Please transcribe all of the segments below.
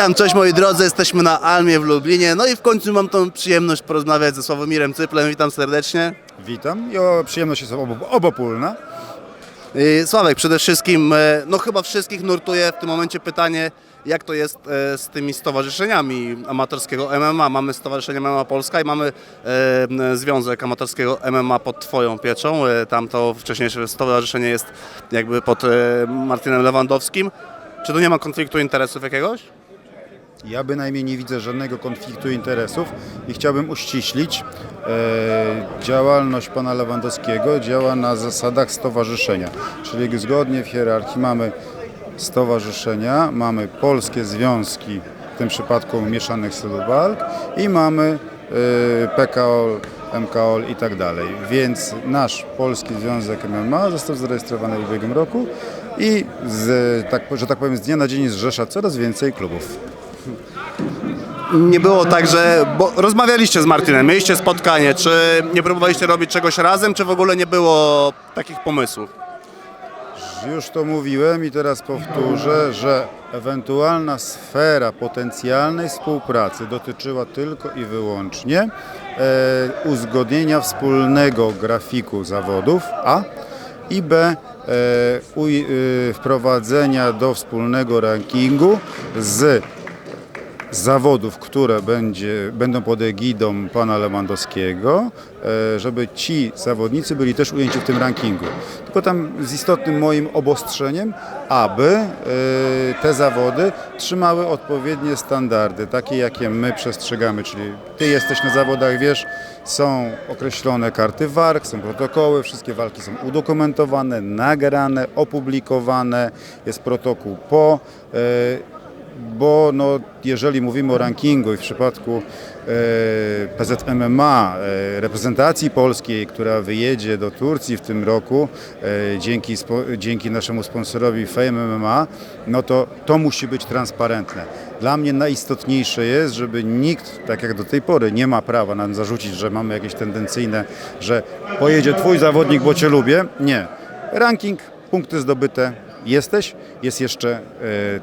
Witam, cześć moi drodzy, jesteśmy na Almie w Lublinie, no i w końcu mam tą przyjemność porozmawiać ze Sławomirem Cyplem, witam serdecznie. Witam i o, przyjemność jest obo, obopólna. Yy, Sławek, przede wszystkim, e, no chyba wszystkich nurtuje w tym momencie pytanie, jak to jest e, z tymi stowarzyszeniami amatorskiego MMA. Mamy Stowarzyszenie MMA Polska i mamy Związek Amatorskiego MMA pod Twoją pieczą. E, Tam to wcześniejsze stowarzyszenie jest jakby pod Martinem Lewandowskim. Czy tu nie ma konfliktu interesów jakiegoś? Ja bynajmniej nie widzę żadnego konfliktu interesów i chciałbym uściślić. E, działalność pana Lewandowskiego działa na zasadach stowarzyszenia, czyli zgodnie w hierarchii mamy stowarzyszenia, mamy polskie związki, w tym przypadku mieszanych stylów walk i mamy e, PKOL, MKOL i tak dalej. Więc nasz Polski Związek MMA został zarejestrowany w ubiegłym roku i z, tak, że tak powiem z dnia na dzień zrzesza coraz więcej klubów. Nie było tak, że. Bo rozmawialiście z Martinem, mieliście spotkanie. Czy nie próbowaliście robić czegoś razem, czy w ogóle nie było takich pomysłów? Już to mówiłem i teraz powtórzę, że ewentualna sfera potencjalnej współpracy dotyczyła tylko i wyłącznie e, uzgodnienia wspólnego grafiku zawodów A i B e, uj, e, wprowadzenia do wspólnego rankingu z zawodów, które będzie, będą pod egidą pana Lewandowskiego, e, żeby ci zawodnicy byli też ujęci w tym rankingu. Tylko tam z istotnym moim obostrzeniem, aby e, te zawody trzymały odpowiednie standardy, takie jakie my przestrzegamy, czyli ty jesteś na zawodach, wiesz, są określone karty walk, są protokoły, wszystkie walki są udokumentowane, nagrane, opublikowane, jest protokół po e, bo no, jeżeli mówimy o rankingu i w przypadku e, PZMMA, e, reprezentacji polskiej, która wyjedzie do Turcji w tym roku e, dzięki, spo, dzięki naszemu sponsorowi Fame MMA, no to to musi być transparentne. Dla mnie najistotniejsze jest, żeby nikt, tak jak do tej pory, nie ma prawa nam zarzucić, że mamy jakieś tendencyjne, że pojedzie twój zawodnik, bo cię lubię. Nie. Ranking, punkty zdobyte, jesteś, jest jeszcze e,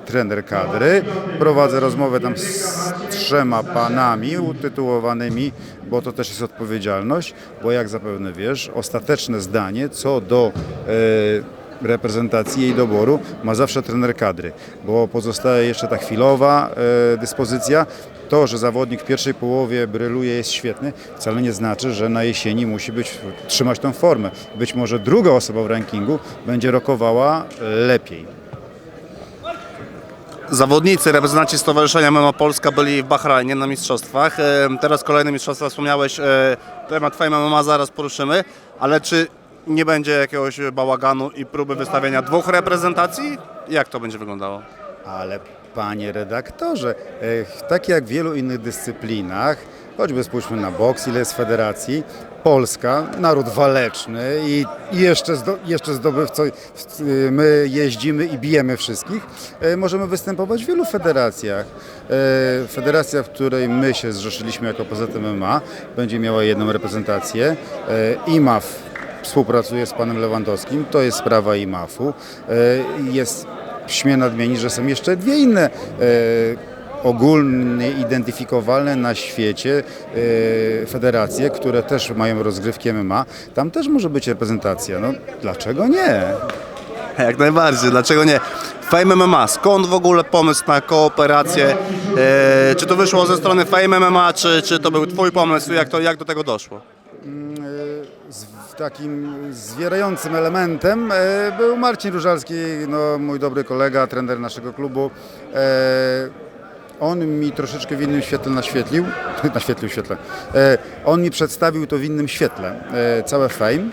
trener kadry. Prowadzę rozmowę tam z trzema panami utytułowanymi, bo to też jest odpowiedzialność, bo jak zapewne wiesz, ostateczne zdanie co do e, reprezentacji jej doboru ma zawsze trener kadry, bo pozostaje jeszcze ta chwilowa e, dyspozycja. To, że zawodnik w pierwszej połowie bryluje jest świetny, wcale nie znaczy, że na jesieni musi być, trzymać tą formę. Być może druga osoba w rankingu będzie rokowała lepiej. Zawodnicy, reprezentanci Stowarzyszenia MMA Polska byli w Bahrajnie na mistrzostwach. E, Teraz kolejne mistrzostwa wspomniałeś, e, temat Fame MMA zaraz poruszymy, ale czy nie będzie jakiegoś bałaganu i próby wystawienia dwóch reprezentacji? Jak to będzie wyglądało? Ale panie redaktorze, e, tak jak w wielu innych dyscyplinach, choćby spójrzmy na boks, ile jest federacji, Polska, naród waleczny i jeszcze, zdo, jeszcze zdobywcą, w- my jeździmy i bijemy wszystkich, e, możemy występować w wielu federacjach. Federacja, w której my się zrzeszyliśmy jako PZMMA, będzie miała jedną reprezentację. IMAF współpracuje z panem Lewandowskim, to jest sprawa IMAF-u. Jest, śmiem nadmienić, że są jeszcze dwie inne e, ogólnie identyfikowalne na świecie e, federacje, które też mają rozgrywki MMA. Tam też może być reprezentacja. No dlaczego nie? Jak najbardziej, dlaczego nie? Fame MMA, skąd w ogóle pomysł na kooperację? E, czy to wyszło ze strony Fame MMA, czy, czy to był Twój pomysł? Jak, to, jak do tego doszło? z takim zwierającym elementem e, był Marcin Różalski, no, mój dobry kolega, trener naszego klubu. E, on mi troszeczkę w innym świetle naświetlił, naświetlił świetle, e, on mi przedstawił to w innym świetle, całe fame.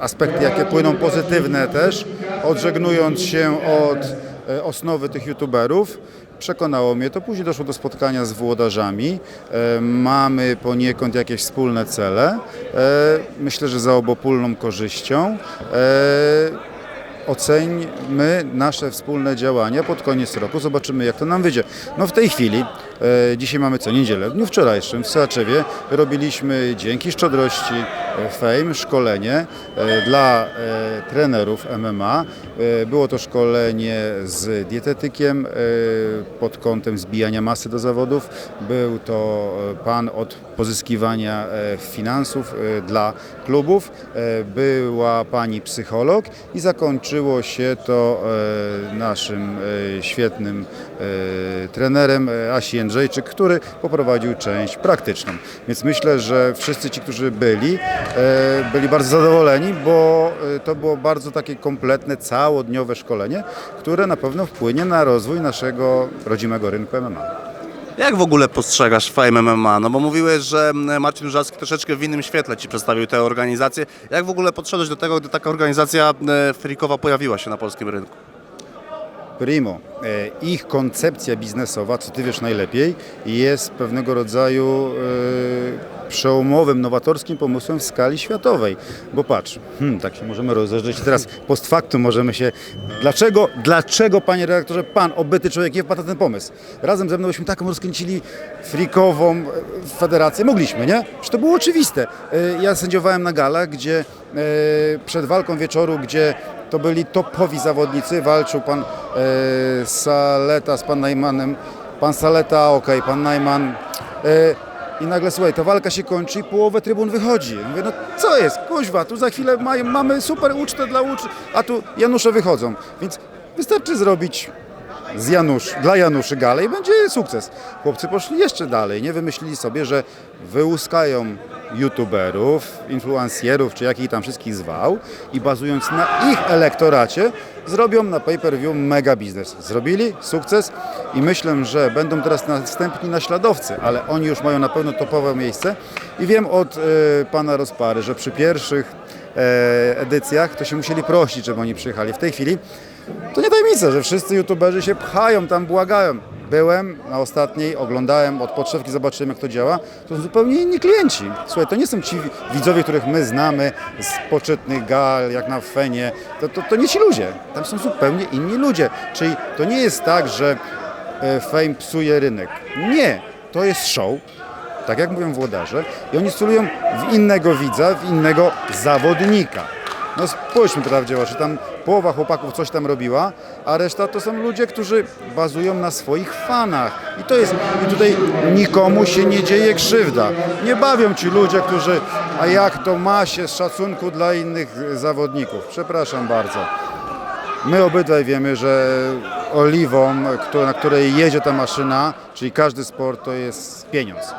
Aspekty, jakie płyną pozytywne też, odżegnując się od osnowy tych youtuberów. Przekonało mnie to. Później doszło do spotkania z włodarzami. E, Mamy poniekąd jakieś wspólne cele. E, Myślę, że za obopólną korzyścią. E, Oceńmy nasze wspólne działania pod koniec roku. Zobaczymy, jak to nam wyjdzie. No w tej chwili, dzisiaj mamy co niedzielę, w dniu wczorajszym w Soaczewie robiliśmy dzięki szczodrości Fame szkolenie e, dla e, trenerów MMA. E, Było to szkolenie z dietetykiem e, pod kątem zbijania masy do zawodów. Był to e, pan od pozyskiwania e, finansów e, dla klubów. E, Była pani psycholog i zakończyło się to e, naszym e, świetnym e, trenerem e, Asi Jędrzejczyk, który poprowadził część praktyczną. Więc myślę, że wszyscy ci, którzy byli, e, byli bardzo zadowoleni, bo e, to było bardzo takie kompletne, całodniowe szkolenie, które na pewno wpłynie na rozwój naszego rodzimego rynku MMA. Jak w ogóle postrzegasz Fame MMA? No bo mówiłeś, że Marcin Żalski troszeczkę w innym świetle Ci przedstawił tę organizację. Jak w ogóle podszedłeś do tego, gdy taka organizacja e, frikowa pojawiła się na polskim rynku? Primo, e, ich koncepcja biznesowa, co ty wiesz najlepiej, jest pewnego rodzaju e, przełomowym, nowatorskim pomysłem w skali światowej. Bo patrz, hmm, tak się możemy rozejrzeć teraz post factum możemy się... Dlaczego, dlaczego panie redaktorze, pan, obyty człowiek, nie wpadł ten pomysł? Razem ze mną byśmy taką rozkręcili frikową e, federację. Mogliśmy, nie? Przecież to było oczywiste. E, Ja sędziowałem na galach, gdzie e, przed walką wieczoru, gdzie to byli topowi zawodnicy. Walczył pan Saleta z pan Najmanem. Pan Saleta, okej, pan Najman. I nagle słuchaj, ta walka się kończy i połowę trybun wychodzi. Mówię, no co jest, kuźwa, tu za chwilę mamy super ucztę dla ucz, a tu Janusze wychodzą. Więc wystarczy zrobić z Janusz, dla Januszy galę i będzie sukces. Chłopcy poszli jeszcze dalej, nie wymyślili sobie, że wyłuskają youtuberów, influencjerów, czy jakich tam wszystkich zwał i bazując na ich elektoracie zrobią na pay-per-view mega biznes. Zrobili sukces i myślę, że będą teraz następni naśladowcy, ale oni już mają na pewno topowe miejsce i wiem od e, pana Rozpary, że przy pierwszych e, edycjach to się musieli prosić, żeby oni przyjechali. W tej chwili to nie tajemnica, że wszyscy youtuberzy się pchają, tam błagają. Byłem na ostatniej, oglądałem od podszewki, zobaczyłem jak to działa. To są zupełnie inni klienci. Słuchaj, to nie są ci widzowie, których my znamy z poczytnych gal, jak na Fenie. To, to, to nie ci ludzie. Tam są zupełnie inni ludzie. Czyli to nie jest tak, że e, Fame psuje rynek. Nie, to jest show, tak jak mówią włodarze, i oni celują w innego widza, w innego zawodnika. No spójrzmy prawdzie w oczy, tam połowa chłopaków coś tam robiła, a reszta to są ludzie, którzy bazują na swoich fanach. I to jest, i tutaj nikomu się nie dzieje krzywda. Nie bawią ci ludzie, którzy, a jak to ma się z szacunku dla innych zawodników. Przepraszam bardzo. My obydwaj wiemy, że oliwą, na której jedzie ta maszyna, czyli każdy sport, to jest pieniądz.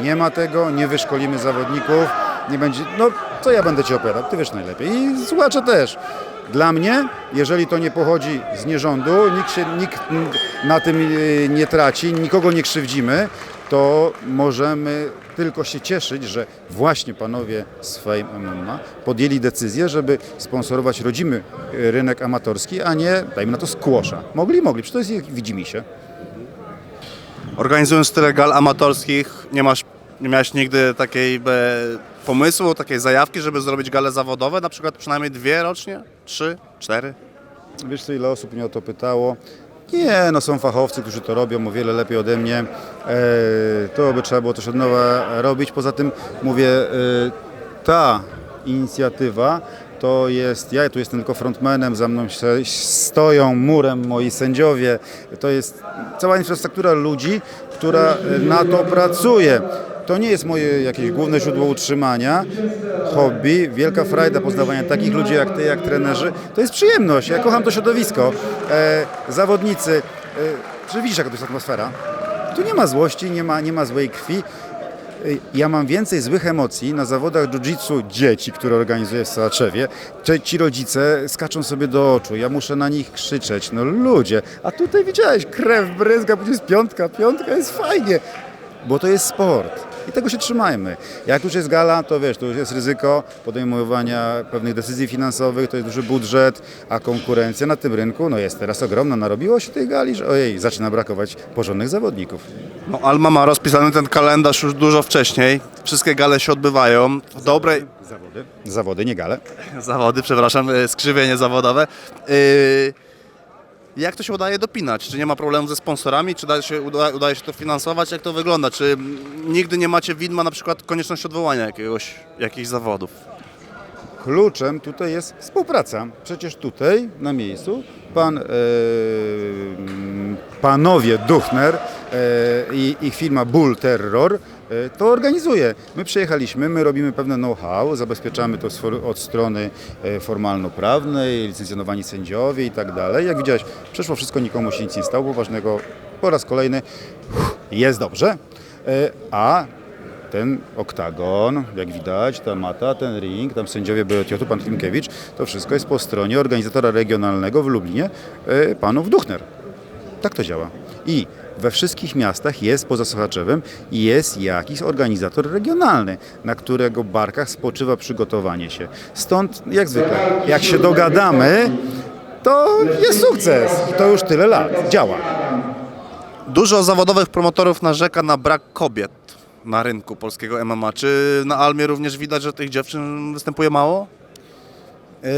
Nie ma tego, nie wyszkolimy zawodników, nie będzie. No, co ja będę ci opowiadał? Ty wiesz najlepiej. I słuchacze też. Dla mnie, jeżeli to nie pochodzi z nierządu, nikt, się, nikt na tym e, nie traci, nikogo nie krzywdzimy, to możemy tylko się cieszyć, że właśnie panowie z Fame MMA podjęli decyzję, żeby sponsorować rodzimy e, rynek amatorski, a nie, dajmy na to, squasha. Mogli, mogli, przecież to jest widzimy się. Organizując tyle gal amatorskich, nie masz, nie miałeś nigdy takiej pomysłu, takiej zajawki, żeby zrobić gale zawodowe, na przykład przynajmniej dwie rocznie, trzy, cztery? Wiesz co, ile osób mnie o to pytało? Nie, no są fachowcy, którzy to robią o wiele lepiej ode mnie. E, to by trzeba było też od nowa robić. Poza tym mówię, e, ta inicjatywa to jest, ja tu jestem tylko frontmanem, za mną stoją murem moi sędziowie. To jest cała infrastruktura ludzi, która e, na to pracuje. To nie jest moje jakieś główne źródło utrzymania, hobby, wielka frajda poznawania takich ludzi jak ty, jak trenerzy. To jest przyjemność. Ja kocham to środowisko. E, zawodnicy, e, czy widzisz jaka to jest atmosfera? Tu nie ma złości, nie ma, nie ma złej krwi. E, Ja mam więcej złych emocji na zawodach jiu-jitsu dzieci, które organizuję w Sołaczewie. Czy Ci rodzice skaczą sobie do oczu, ja muszę na nich krzyczeć. No ludzie, a tutaj widziałeś, krew bryzga, później jest piątka, piątka jest fajnie, bo to jest sport. I tego się trzymajmy. Jak już jest gala, to wiesz, to już jest ryzyko podejmowania pewnych decyzji finansowych, to jest duży budżet, a konkurencja na tym rynku no jest teraz ogromna. Narobiło się tej gali, że ojej, zaczyna brakować porządnych zawodników. No, Alma ma rozpisany ten kalendarz już dużo wcześniej. Wszystkie gale się odbywają w dobrej... Zawody? Zawody, nie gale. Zawody, przepraszam, e, skrzywienie zawodowe. Yy, Jak to się udaje dopinać? Czy nie ma problemu ze sponsorami? Czy da się, uda, udaje się to finansować? Jak to wygląda? Czy nigdy nie macie widma na przykład konieczności odwołania jakiegoś, jakichś zawodów? Kluczem tutaj jest współpraca. Przecież tutaj na miejscu pan, e, panowie Duchner e, i ich firma Bull Terror to organizuje. My przyjechaliśmy, my robimy pewne know-how, zabezpieczamy to od strony e, formalno-prawnej, licencjonowani sędziowie i tak dalej. Jak widziałeś, przeszło wszystko, nikomu się nic nie stało, ważnego po raz kolejny jest dobrze. E, A ten oktagon, jak widać, ta mata, ten ring, tam sędziowie Beotiotu, pan Klimkiewicz, to wszystko jest po stronie organizatora regionalnego w Lublinie, e, panów Duchner. Tak to działa. I we wszystkich miastach jest poza Sochaczewem jest jakiś organizator regionalny, na którego barkach spoczywa przygotowanie się. Stąd, jak zwykle, jak się dogadamy, to jest sukces. I to już tyle lat. Działa. Dużo zawodowych promotorów narzeka na brak kobiet na rynku polskiego MMA. Czy na Almie również widać, że tych dziewczyn występuje mało? E,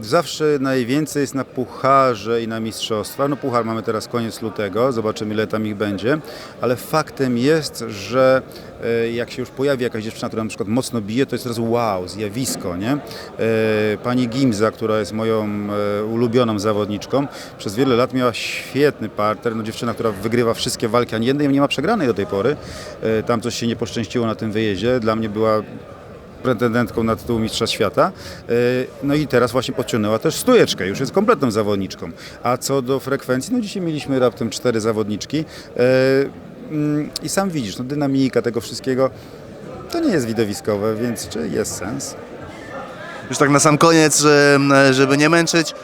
Zawsze najwięcej jest na pucharze i na mistrzostwa. No puchar mamy teraz koniec lutego, zobaczymy ile tam ich będzie, ale faktem jest, że e, jak się już pojawi jakaś dziewczyna, która na przykład mocno bije, to jest teraz wow, zjawisko, nie? E, Pani Gimza, która jest moją e, ulubioną zawodniczką, przez wiele lat miała świetny parter, no dziewczyna, która wygrywa wszystkie walki, ani jednej nie ma przegranej do tej pory. Tam coś się nie poszczęściło na tym wyjeździe, dla mnie była pretendentką na tytuł Mistrza Świata. E, No i teraz właśnie podciągnęła też stujeczkę, już jest kompletną zawodniczką. A co do frekwencji, no dzisiaj mieliśmy raptem cztery zawodniczki E, mm, i sam widzisz, no dynamika tego wszystkiego to nie jest widowiskowe, więc czy jest sens? Już tak na sam koniec, że, żeby nie męczyć,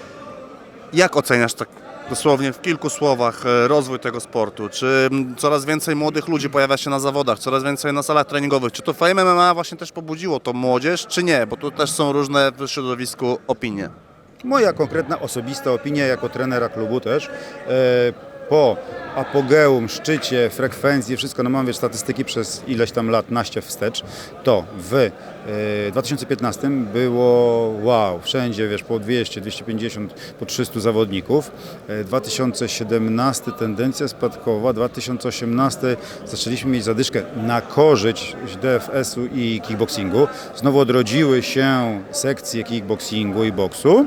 jak oceniasz tak dosłownie w kilku słowach e, rozwój tego sportu? Czy mm, coraz więcej młodych ludzi pojawia się na zawodach, coraz więcej na salach treningowych? Czy to Fame MMA właśnie też pobudziło tą młodzież, czy nie? Bo tu też są różne w środowisku opinie. Moja konkretna, osobista opinia jako trenera klubu też. E, po apogeum, szczycie, frekwencji, wszystko, no mam wiesz, statystyki przez ileś tam lat, naście wstecz, to w e, 2015 było wow, wszędzie wiesz, po 200, 250, po 300 zawodników. E, 2017 tendencja spadkowa, 2018 zaczęliśmy mieć zadyszkę na korzyść DFS-u i kickboxingu. Znowu odrodziły się sekcje kickboxingu i boksu.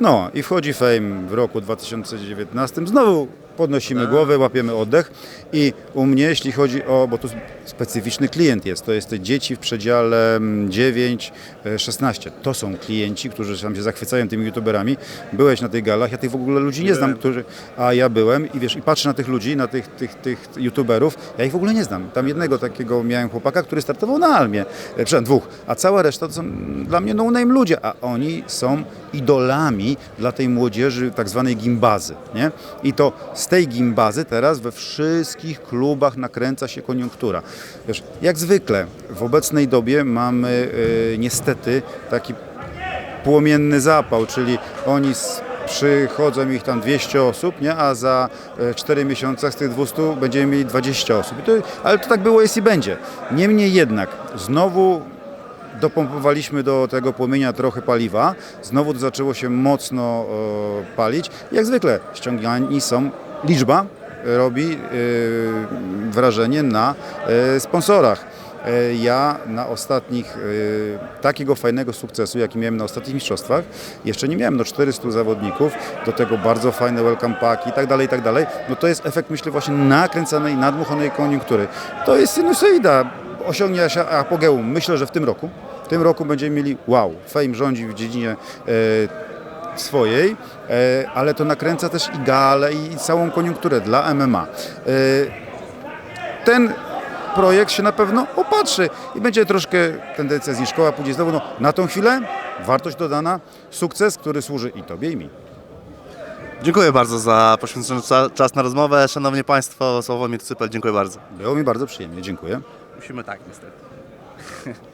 No i wchodzi Fame w roku 2019. Znowu podnosimy głowę, łapiemy oddech i u mnie, jeśli chodzi o, bo tu specyficzny klient jest, to jest te dzieci w przedziale mm, 9-16. To są klienci, którzy tam się zachwycają tymi youtuberami. Byłeś na tych galach, ja tych w ogóle ludzi nie znam, którzy, a ja byłem i wiesz, i patrzę na tych ludzi, na tych, tych, tych youtuberów, ja ich w ogóle nie znam. Tam jednego takiego miałem chłopaka, który startował na Almie, e, przepraszam, dwóch, a cała reszta to są dla mnie no-name ludzie, a oni są idolami dla tej młodzieży tak zwanej gimbazy, nie? I to z tej gimbazy teraz we wszystkich klubach nakręca się koniunktura. Wiesz, jak zwykle w obecnej dobie mamy e, niestety taki płomienny zapał, czyli oni s- przychodzą ich tam 200 osób, nie? a za 4 miesiące z tych 200 będziemy mieli 20 osób. To, ale to tak było, jest i będzie. Niemniej jednak, znowu dopompowaliśmy do tego płomienia trochę paliwa, znowu zaczęło się mocno e, palić. Jak zwykle ściągani są, liczba robi e, wrażenie na e, sponsorach. E, Ja na ostatnich, e, takiego fajnego sukcesu, jaki miałem na ostatnich mistrzostwach, jeszcze nie miałem, no 400 zawodników, do tego bardzo fajne welcome packi i tak dalej, i tak dalej. No to jest efekt, myślę, właśnie nakręcanej, nadmuchanej koniunktury. To jest sinusoida, osiągnie się apogeum. Myślę, że w tym roku, w tym roku będziemy mieli, wow, Fame rządzi w dziedzinie e, swojej, e, ale to nakręca też i galę i całą koniunkturę dla MMA. E, ten projekt się na pewno opatrzy i będzie troszkę tendencja zniżkowa, pójdzie znowu no, na tą chwilę, wartość dodana, sukces, który służy i Tobie i mi. Dziękuję bardzo za poświęcony cza- czas na rozmowę. Szanowni Państwo, Sławomir Cypel, dziękuję bardzo. Było mi bardzo przyjemnie, dziękuję. Musimy tak niestety.